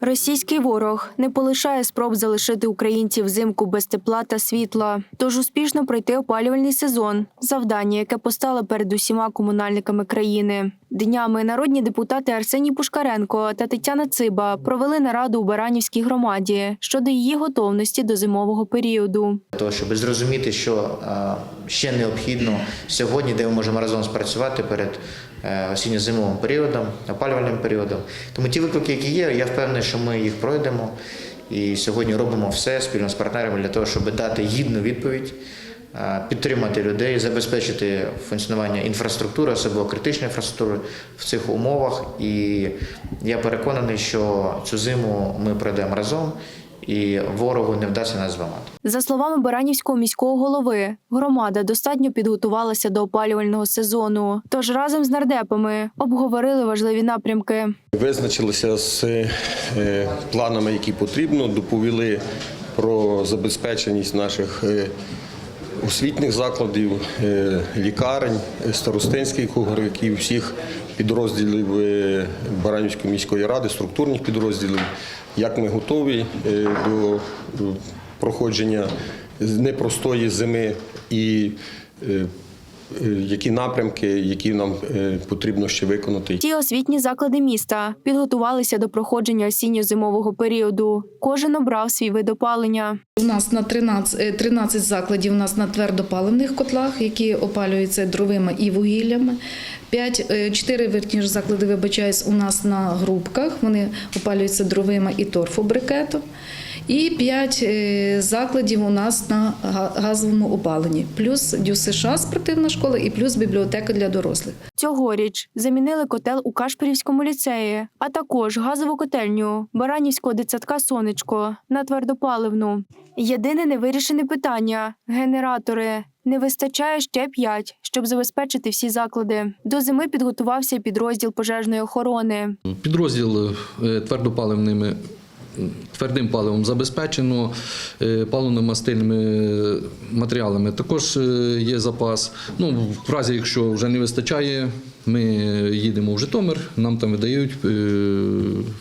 Російський ворог не полишає спроб залишити українців взимку без тепла та світла, тож успішно пройти опалювальний сезон завдання, яке постало перед усіма комунальниками країни. Днями народні депутати Арсеній Пушкаренко та Тетяна Циба провели нараду у Баранівській громаді щодо її готовності до зимового періоду. Того, щоб зрозуміти, що ще необхідно сьогодні, де ми можемо разом спрацювати перед осінньо-зимовим періодом, опалювальним періодом. Тому ті виклики, які є, я впевнений, що ми їх пройдемо. І сьогодні робимо все спільно з партнерами для того, щоб дати гідну відповідь, е, підтримати людей, забезпечити функціонування інфраструктури, особливо критичної інфраструктури в цих умовах. І я переконаний, що цю зиму ми пройдемо разом, і ворогу не вдасться нас зламати. За словами Баранівського міського голови, громада достатньо підготувалася до опалювального сезону. Тож разом з нардепами обговорили важливі напрямки. Визначилися з е, планами, які потрібно, доповіли про забезпеченість наших е, освітніх закладів, е, лікарень, старостинських округів, всіх підрозділів Баранівської міської ради, структурних підрозділів, як ми готові е, до проходження непростої зими і е, які напрямки, які нам е, потрібно ще виконати. Ті освітні заклади міста підготувалися до проходження осінньо-зимового періоду. Кожен обрав свій вид опалення. У нас на 13, е, 13 закладів у нас на твердопаливних котлах, які опалюються дровими і вугіллями. 5, 4 верніше заклади, вибачаюсь, у нас на грубках, вони опалюються дровими і торфобрикетом. І 5 закладів у нас на га- газовому опаленні, плюс ДЮСШ спортивна школа і плюс бібліотека для дорослих. Цьогоріч замінили котел у Кашпирівському ліцеї, а також газову котельню Баранівського дитсадка Сонечко на твердопаливну. Єдине невирішене питання генератори. Не вистачає ще п'ять, щоб забезпечити всі заклади. До зими підготувався підрозділ пожежної охорони. Підрозділ е, твердопаливними твердим паливом забезпечено, е, паливно-мастильними матеріалами також е, є запас. Ну, в разі, якщо вже не вистачає, ми їдемо в Житомир, нам там видають е,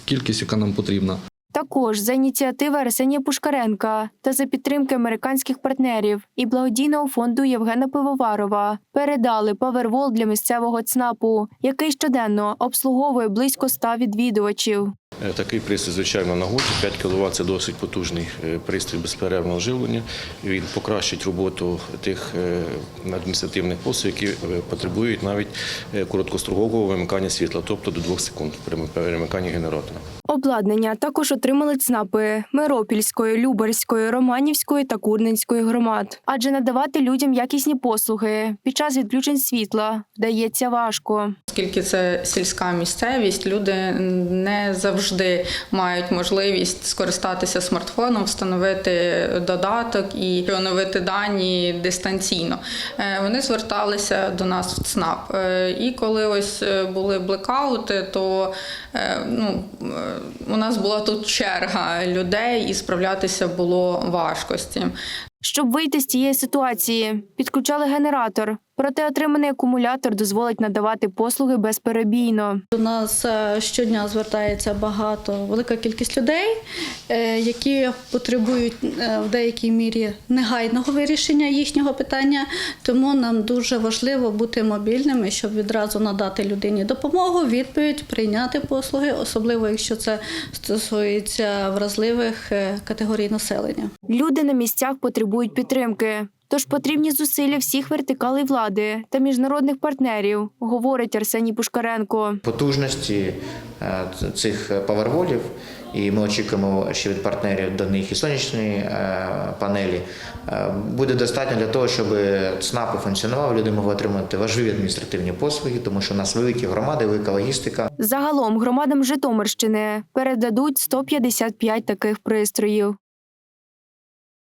кількість, яка нам потрібна. Також за ініціативи Арсенія Пушкаренка та за підтримки американських партнерів і благодійного фонду Євгена Пивоварова передали Powerwall для місцевого ЦНАПу, який щоденно обслуговує близько 100 відвідувачів. Е, Такий пристрій, звичайно, на нагоді. 5 кВт – це досить потужний е, пристрій безперервного живлення. Він покращить роботу тих е, адміністративних послуг, які потребують навіть короткострогового вимикання світла, тобто до 2 секунд при перемиканні генератора. Обладнання також отримали ЦНАПи Миропільської, Любарської, Романівської та Курненської громад. Адже надавати людям якісні послуги під час відключень світла вдається важко. Оскільки це сільська місцевість, люди не завжди мають можливість скористатися смартфоном, встановити додаток і оновити дані дистанційно. Е, Вони зверталися до нас в ЦНАП. Е, І коли ось е, були блекаути, то ну, у нас була тут черга людей, і справлятися було важко з цим. Щоб вийти з цієї ситуації, підключали генератор, проте отриманий акумулятор дозволить надавати послуги безперебійно. До нас е, щодня звертається багато, велика кількість людей, е, які потребують е, в деякій мірі негайного вирішення їхнього питання. Тому нам дуже важливо бути мобільними, щоб відразу надати людині допомогу, відповідь, прийняти послуги, особливо якщо це стосується вразливих категорій населення. Люди на місцях потребують підтримки. Тож потрібні зусилля всіх вертикалей влади та міжнародних партнерів, говорить Арсеній Пушкаренко. потужності е, цих паверволів, і ми очікуємо ще від партнерів до них і сонячної е, панелі. е, Буде достатньо для того, щоб ЦНАПи функціонував, люди могли отримати важливі адміністративні послуги, тому що у нас великі громади, велика логістика. Загалом громадам Житомирщини передадуть 155 таких пристроїв.